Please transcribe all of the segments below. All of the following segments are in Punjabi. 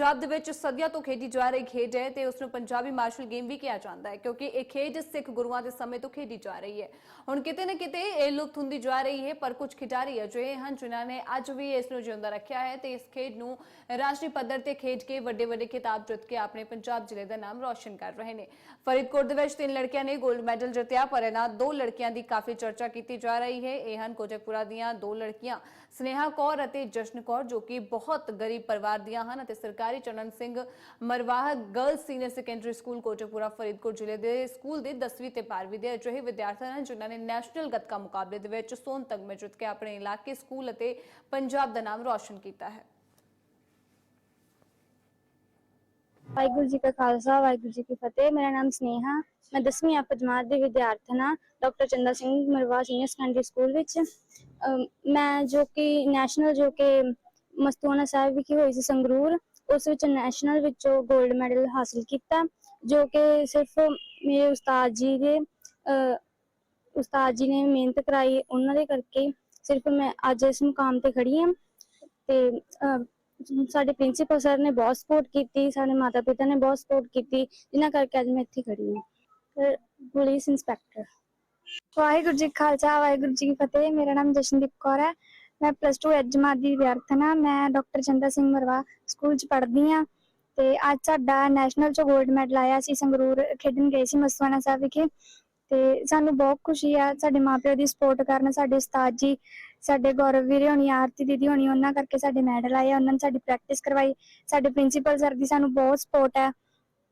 ਪੰਜਾਬ ਦੇ ਵਿੱਚ ਸਦੀਆਂ ਤੋਂ ਖੇਡੀ ਜਾ ਰਹੀ ਖੇਡ ਹੈ ਤੇ ਉਸ ਨੂੰ ਪੰਜਾਬੀ ਮਾਰਸ਼ਲ ਗੇਮ ਵੀ ਕਿਹਾ ਜਾਂਦਾ ਹੈ ਕਿਉਂਕਿ ਇਹ ਖੇਡ ਸਿੱਖ ਗੁਰੂਆਂ ਦੇ ਸਮੇਂ ਤੋਂ ਖੇਡੀ ਜਾ ਰਹੀ ਹੈ। ਹੁਣ ਕਿਤੇ ਨਾ ਕਿਤੇ ਇਹ ਲੁਪਤ ਹੁੰਦੀ ਜਾ ਰਹੀ ਹੈ, ਪਰ ਕੁਝ ਖਿਡਾਰੀ ਅਜਿਹੇ ਹਨ ਜਿਨ੍ਹਾਂ ਨੇ ਅੱਜ ਵੀ ਇਸ ਨੂੰ ਜਿਉਂਦਾ ਰੱਖਿਆ ਹੈ ਤੇ ਇਸ ਖੇਡ ਨੂੰ ਰਾਸ਼ਟਰੀ ਪੱਧਰ ਤੇ ਖੇਡ ਕੇ ਵੱਡੇ ਵੱਡੇ ਖਿਤਾਬ ਜਿੱਤ ਕੇ ਆਪਣੇ ਪੰਜਾਬ ਜ਼ਿਲ੍ਹੇ ਦਾ ਨਾਮ ਰੌਸ਼ਨ ਕਰ ਰਹੇ ਨੇ। ਫਰੀਦਕੋਟ ਦੇ ਵਿੱਚ ਤਿੰਨ ਲੜਕੀਆਂ ਨੇ 골ਡ ਮੈਡਲ ਜਿੱਤਿਆ, ਪਰ ਇਹਨਾਂ ਦੋ ਲੜਕੀਆਂ ਦੀ ਕਾਫੀ ਚਰਚਾ ਕੀਤੀ ਜਾ ਰਹੀ ਹੈ। ਇਹ ਹਨ ਕੋਟਕਪੁਰਾ ਦੀਆਂ ਦੋ ਲੜਕੀਆਂ, ਸਨੇਹਾ ਕੌਰ ਅਤੇ ਜਸ਼ਨ ਕੌਰ, ਜੋ ਕਿ ਬਹੁਤ ਗਰੀਬ ਪਰਿਵਾਰ ਦੀਆਂ ਹਨ ਅਤੇ ਸਰਕਾਰ Charan Singh Marwah girls senior secondary school Kotkapura Faridkot ਜ਼ਿਲ੍ਹੇ ਦੇ ਸਕੂਲ ਦੇ 10ਵੀਂ ਤੇ 12ਵੀਂ ਦੇ ਅਜਿਹੇ ਵਿਦਿਆਰਥੀ ਹਨ ਜਿਨ੍ਹਾਂ ਨੇ ਨੈਸ਼ਨਲ ਗੱਤਕਾ ਮੁਕਾਬਲੇ ਦੇ ਵਿੱਚ ਸੋਨ ਤਗਮੇ ਜਿੱਤ ਕੇ ਆਪਣੇ ਇਲਾਕੇ ਸਕੂਲ ਅਤੇ ਪੰਜਾਬ ਦਾ ਨਾਮ ਰੌਸ਼ਨ ਕੀਤਾ ਹੈ। ਵਾਹਿਗੁਰੂ ਜੀ ਕਾ ਖਾਲਸਾ, ਵਾਹਿਗੁਰੂ ਜੀ ਕੀ ਫਤਿਹ। ਮੇਰਾ ਨਾਮ ਸਨੇਹਾ, ਮੈਂ 10ਵੀਂ ਆਪ ਜਮਾਤ ਦੀ ਵਿਦਿਆਰਥਣ ਹਾਂ, doctor Chanda Singh Marwa senior secondary school ਵਿੱਚ। ਮੈਂ ਜੋ ਕਿ ਨੈਸ਼ਨਲ ਜੋ ਕਿ ਮਸਤੂਆਣਾ ਸਾਹਿਬ ਵਿਖੇ ਹੋਈ ਸੀ ਸੰਗਰੂਰ ਉਸ ਵਿੱਚ ਨੈਸ਼ਨਲ ਵਿੱਚੋਂ 골ਡ ਮੈਡਲ ਹਾਸਲ ਕੀਤਾ, ਜੋ ਕਿ ਸਿਰਫ ਮੇਰੇ ਉਸਤਾਦ ਜੀ ਦੇ ਉਸਤਾਦ ਜੀ ਨੇ ਮਿਹਨਤ ਕਰਾਈ, ਉਹਨਾਂ ਦੇ ਕਰਕੇ ਸਿਰਫ ਮੈਂ ਅੱਜ ਇਸ ਮੁਕਾਮ ਤੇ ਖੜੀ ਹਾਂ। ਤੇ ਸਾਡੇ ਪ੍ਰਿੰਸੀਪਲ ਸਰ ਨੇ ਬਹੁਤ ਸਪੋਰਟ ਕੀਤੀ, ਸਾਡੇ ਮਾਤਾ ਪਿਤਾ ਨੇ ਬਹੁਤ ਸਪੋਰਟ ਕੀਤੀ, ਜਿਨ੍ਹਾਂ ਕਰਕੇ ਅੱਜ ਮੈਂ ਇੱਥੇ ਖੜੀ ਹਾਂ। ਪੁਲਿਸ ਇੰਸਪੈਕਟਰ ਵਾਹਿਗੁਰੂ ਜੀ ਖਾਲਸਾ, ਵਾਹਿਗੁਰੂ ਜੀ ਕੀ ਫਤਿਹ, ਮੇਰਾ ਨਾਮ ਜਸ਼ਨਦੀਪ ਕੌਰ ਹੈ। ਮੈਂ ਪਲੱਸ 2 ਐਜਮਾਤ ਦੀ ਵਿਦਿਆਰਥਣ ਹਾਂ ਮੈਂ ਡਾਕਟਰ ਚੰਦਾ ਸਿੰਘ ਮਰਵਾ ਸਕੂਲ 'ਚ ਪੜ੍ਹਦੀ ਹਾਂ ਤੇ ਅੱਜ ਸਾਡਾ ਨੈਸ਼ਨਲ 'ਚ 골ਡ ਮੈਡਲ ਆਇਆ ਸੀ, ਸੰਗਰੂਰ ਖੇਡਣ ਗਏ ਸੀ ਮਸਵਾਨਾ ਸਾਹਿਬ ਵਿਖੇ ਤੇ ਸਾਨੂੰ ਬਹੁਤ ਖੁਸ਼ੀ ਆ, ਸਾਡੇ ਮਾਪਿਆਂ ਦੀ ਸਪੋਰਟ ਕਰਨ, ਸਾਡੇ ਉਸਤਾਦ ਜੀ, ਸਾਡੇ ਗੌਰਵ ਵੀਰੇ ਹੋਣੀ, ਆਰਤੀ ਦੀਦੀ ਹੋਣੀ, ਉਹਨਾਂ ਕਰਕੇ ਸਾਡੇ ਮੈਡਲ ਆਏ ਉਹਨਾਂ ਨੇ ਸਾਡੀ ਪ੍ਰੈਕਟਿਸ ਕਰਵਾਈ, ਸਾਡੇ ਪ੍ਰਿੰਸੀਪਲ ਸਰ ਦੀ ਸਾਨੂੰ ਬਹੁਤ ਸਪੋਰਟ ਹੈ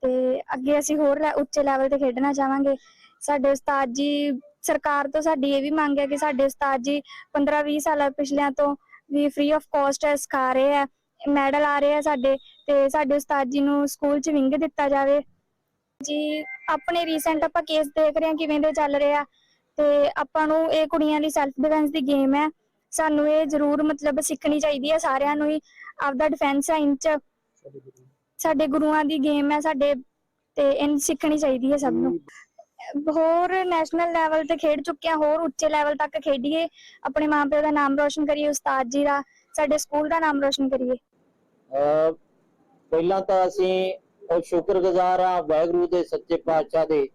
ਤੇ ਅੱਗੇ ਅਸੀਂ ਹੋਰ ਲੈ- ਉੱਚੇ ਲੈਵਲ ਤੇ ਖੇਡਣਾ ਚਾਹਾਂਗੇ। ਸਾਡੇ ਉਸਤਾਦ ਜੀ, ਸਰਕਾਰ ਤੋਂ ਸਾਡੀ ਇਹ ਵੀ ਮੰਗ ਹੈ ਕਿ ਸਾਡੇ ਉਸਤਾਦ ਜੀ 15-20 ਸਾਲਾਂ ਪਿਛਲਿਆਂ ਤੋਂ ਵੀ ਫ੍ਰੀ ਆਫ ਕਾਸਟ ਸਿਖਾ ਰਹੇ ਆ ਮੈਡਲ ਆ ਰਹੇ ਆ ਸਾਡੇ ਤੇ ਸਾਡੇ ਉਸਤਾਦ ਜੀ ਨੂੰ ਸਕੂਲ 'ਚ ਵਿੰਗ ਦਿੱਤਾ ਜਾਵੇ। ਜੀ, ਆਪਣੇ ਰੀਸੈਂਟ ਆਪਾਂ ਕੇਸ ਦੇਖ ਰਹੇ ਹਾਂ ਕਿਵੇਂ ਦੇ ਚੱਲ ਰਹੇ ਆ ਤੇ ਆਪਾਂ ਨੂੰ ਇਹ ਕੁੜੀਆਂ ਦੀ ਸੈਲਫ ਡਿਫੈਂਸ ਦੀ ਗੇਮ ਹੈ। ਸਾਨੂੰ ਇਹ ਜ਼ਰੂਰ ਮਤਲਬ ਸਿੱਖਣੀ ਚਾਹੀਦੀ ਹੈ, ਸਾਰਿਆਂ ਨੂੰ ਹੀ ਆਪਦਾ ਡਿਫੈਂਸ ਹੈ ਚ ਸਾਡੇ ਗੁਰੂਆਂ ਦੀ ਗੇਮ ਹੈ ਸਾਡੇ ਤੇ ਇਹ ਸਿੱਖਣੀ ਚਾਹੀਦੀ ਹੈ ਸਭ ਨੂੰ। ਹੋਰ ਨੈਸ਼ਨਲ ਲੈਵਲ ਤੇ ਖੇਡ ਚੁੱਕੇ ਹਾਂ ਹੋਰ ਉੱਚੇ ਲੈਵਲ ਤੱਕ ਖੇਡੀਏ। ਆਪਣੇ ਮਾਪਿਆਂ ਦਾ ਨਾਮ ਰੋਸ਼ਨ ਕਰੀਏ, ਉਸਤਾਦ ਜੀ ਦਾ, ਸਾਡੇ ਸਕੂਲ ਦਾ ਨਾਮ ਰੋਸ਼ਨ ਕਰੀਏ। ਅਹ ਪਹਿਲਾਂ ਤਾਂ ਅਸੀਂ ਉਹ ਸ਼ੁਕਰਗੁਜ਼ਾਰ ਹਾਂ ਵਾਹਿਗੁਰੂ ਦੇ ਸੱਚੇ ਪਾਤਸ਼ਾਹ ਦੇ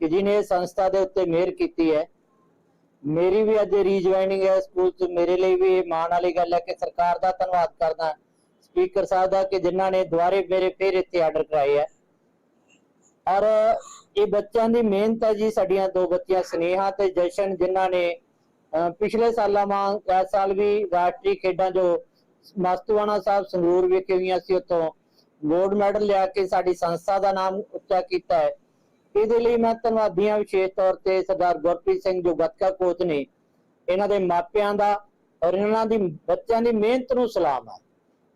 ਕਿ ਜਿਨੇ ਸੰਸਥਾ ਦੇ ਉੱਤੇ ਮਿਹਰ ਕੀਤੀ ਹੈ। ਮੇਰੀ ਵੀ ਅੱਜ ਰੀਜੁਆਇਨਿੰਗ ਹੈ ਸਕੂਲ 'ਚ। ਮੇਰੇ ਲਈ ਵੀ ਇਹ ਮਾਣ ਵਾਲੀ ਗੱਲ ਹੈ ਕਿ ਸਰਕਾਰ ਦਾ ਧੰਨਵਾਦ ਕਰਦਾ। ਸਪੀਕਰ ਸਾਹਿਬ ਦਾ ਕਿ ਜਿਨ੍ਹਾਂ ਨੇ ਦੁਆਰੇ ਮੇਰੇ ਫਿਰ ਇੱਥੇ ਆਰਡਰ ਕਰਾਏ ਹੈ। ਔਰ ਇਹ ਬੱਚਿਆਂ ਦੀ ਮਿਹਨਤ ਹੈ ਜੀ, ਸਾਡੀਆਂ ਦੋ ਬੱਚੀਆਂ ਸਨੇਹਾ ਤੇ ਜਸ਼ਨ ਜਿਨ੍ਹਾਂ ਨੇ ਪਿਛਲੇ ਸਾਲਾਂ ਵਾਂਗ ਇਸ ਸਾਲ ਵੀ ਰਾਸ਼ਟਰੀ ਖੇਡਾਂ ਜੋ ਮਸਤੂਆਣਾ ਸਾਹਿਬ ਸੰਗਰੂਰ ਵਿਖੇ ਹੋਈਆਂ ਸੀ, ਉੱਥੋਂ ਗੋਲਡ ਮੈਡਲ ਲਿਆ ਕੇ ਸਾਡੀ ਸੰਸਥਾ ਦਾ ਨਾਮ ਉੱਚਾ ਕੀਤਾ ਹੈ। ਇਹਦੇ ਲਈ ਮੈਂ ਧੰਨਵਾਦੀ ਹਾਂ ਵਿਸ਼ੇਸ਼ ਤੌਰ ਤੇ ਸਰਦਾਰ ਗੁਰਪ੍ਰੀਤ ਸਿੰਘ ਜੋ ਗੱਤਕਾ ਕੋਚ ਨੇ, ਇਹਨਾਂ ਦੇ ਮਾਪਿਆਂ ਦਾ ਔਰ ਇਹਨਾਂ ਦੀ, ਬੱਚਿਆਂ ਦੀ ਮਿਹਨਤ ਨੂੰ ਸਲਾਮ ਹੈ।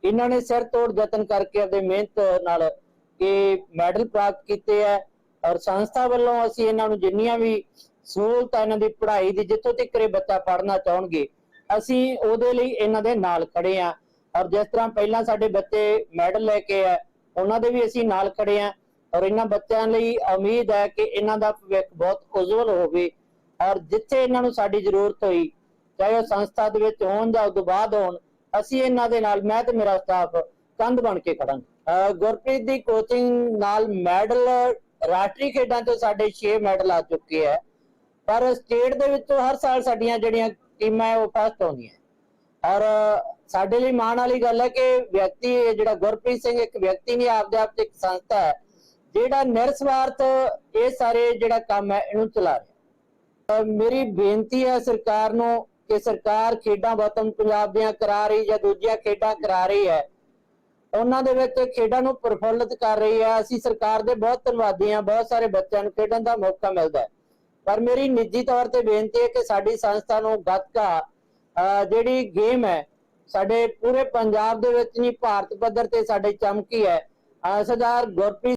ਇਹਨਾਂ ਨੇ ਸਿਰ ਤੋੜ ਯਤਨ ਕਰਕੇ ਆਪਣੇ ਮਿਹਨਤ ਨਾਲ ਇਹ ਮੈਡਲ ਪ੍ਰਾਪਤ ਕੀਤੇ ਹੈ। ਔਰ ਸੰਸਥਾ ਵੱਲੋਂ ਅਸੀਂ ਇਹਨਾਂ ਨੂੰ ਜਿੰਨੀਆਂ ਵੀ ਸਹੂਲਤਾਂ ਇਹਨਾਂ ਦੀ ਪੜ੍ਹਾਈ ਦੀ ਜਿੱਥੋਂ ਤੱਕ ਇਹ ਬੱਚਾ ਪੜ੍ਹਨਾ ਚਾਹਣਗੇ, ਅਸੀਂ ਉਹਦੇ ਲਈ ਇਹਨਾਂ ਦੇ ਨਾਲ ਖੜੇ ਆ ਔਰ ਜਿਸ ਤਰ੍ਹਾਂ ਪਹਿਲਾਂ ਸਾਡੇ ਬੱਚੇ ਮੈਡਲ ਲੈ ਕੇ ਆ, ਉਹਨਾਂ ਦੇ ਵੀ ਅਸੀਂ ਨਾਲ ਖੜੇ ਆ ਔਰ ਇਹਨਾਂ ਬੱਚਿਆਂ ਲਈ ਉਮੀਦ ਹੈ ਕਿ ਇਹਨਾਂ ਦਾ ਭਵਿੱਖ ਬਹੁਤ ਉਜਵਲ ਹੋਵੇ। ਔਰ ਜਿੱਥੇ ਇਹਨਾਂ ਨੂੰ ਸਾਡੀ ਜ਼ਰੂਰਤ ਹੋਈ, ਚਾਹੇ ਉਹ ਸੰਸਥਾ ਦੇ ਵਿੱਚ ਹੋਣ ਜਾਂ ਉਦੋਂ ਬਾਅਦ ਹੋਣ, ਅਸੀਂ ਇਹਨਾਂ ਦੇ ਨਾਲ, ਮੈਂ ਤੇ ਮੇਰਾ ਸਟਾਫ ਕੰਧ ਬਣ ਕੇ ਖੜਾਂਗੇ। ਗੁਰਪ੍ਰੀਤ ਦੀ ਕੋਚਿੰਗ ਨਾਲ ਮੈਡਲ ਰਾਸ਼ਟਰੀ ਖੇਡਾਂ ਤੋਂ ਸਾਡੇ 6 ਮੈਡਲ ਆ ਚੁੱਕੇ ਹੈ ਪਰ ਸਟੇਟ ਦੇ ਵਿੱਚੋਂ ਹਰ ਸਾਲ ਸਾਡੀਆਂ ਜਿਹੜੀਆਂ ਟੀਮਾਂ ਉਹ ਫਸਟ ਆਉਂਦੀਆਂ। ਔਰ ਸਾਡੇ ਲਈ ਮਾਣ ਵਾਲੀ ਗੱਲ ਹੈ ਕਿ ਵਿਅਕਤੀ ਜਿਹੜਾ ਗੁਰਪ੍ਰੀਤ ਸਿੰਘ ਇੱਕ ਵਿਅਕਤੀ ਨਹੀਂ, ਆਪਦੇ ਆਪ 'ਚ ਇੱਕ ਸੰਸਥਾ ਹੈ, ਜਿਹੜਾ ਨਿਰਸਵਾਰਥ ਇਹ ਸਾਰੇ ਜਿਹੜਾ ਕੰਮ ਹੈ, ਇਹਨੂੰ ਚਲਾ ਰਿਹਾ। ਮੇਰੀ ਬੇਨਤੀ ਹੈ ਸਰਕਾਰ ਨੂੰ ਕਿ ਸਰਕਾਰ ਖੇਡਾਂ ਵਤਨ ਪੰਜਾਬ ਦੀਆਂ ਕਰਾ ਰਹੀ ਜਾਂ ਦੂਜੀਆਂ ਖੇਡਾਂ ਕਰਾ ਰਹੀ ਹੈ ਉਹਨਾਂ ਦੇ ਵਿੱਚ ਖੇਡਾਂ ਨੂੰ ਪ੍ਰਫੁੱਲਤ ਕਰ ਰਹੀ ਹੈ। ਅਸੀਂ ਸਰਕਾਰ ਦੇ ਬਹੁਤ ਧੰਨਵਾਦੀ ਹਾਂ। ਬਹੁਤ ਸਾਰੇ ਬੱਚਿਆਂ ਨੂੰ ਖੇਡਣ ਦਾ ਮੌਕਾ ਮਿਲਦਾ ਹੈ। ਪਰ ਮੇਰੀ ਨਿੱਜੀ ਤੌਰ ਤੇ ਬੇਨਤੀ ਹੈ ਕਿ ਸਾਡੀ ਸੰਸਥਾ ਨੂੰ ਗੱਤਕਾ, ਅਹ, ਜਿਹੜੀ ਗੇਮ ਹੈ, ਸਾਡੇ ਪੂਰੇ ਪੰਜਾਬ ਦੇ ਵਿੱਚ ਨਹੀਂ, ਭਾਰਤ ਪੱਧਰ ਤੇ ਸਾਡੇ ਚਮਕੀ ਹੈ। ਸਰਦਾਰ ਗੁਰਪ੍ਰੀਤ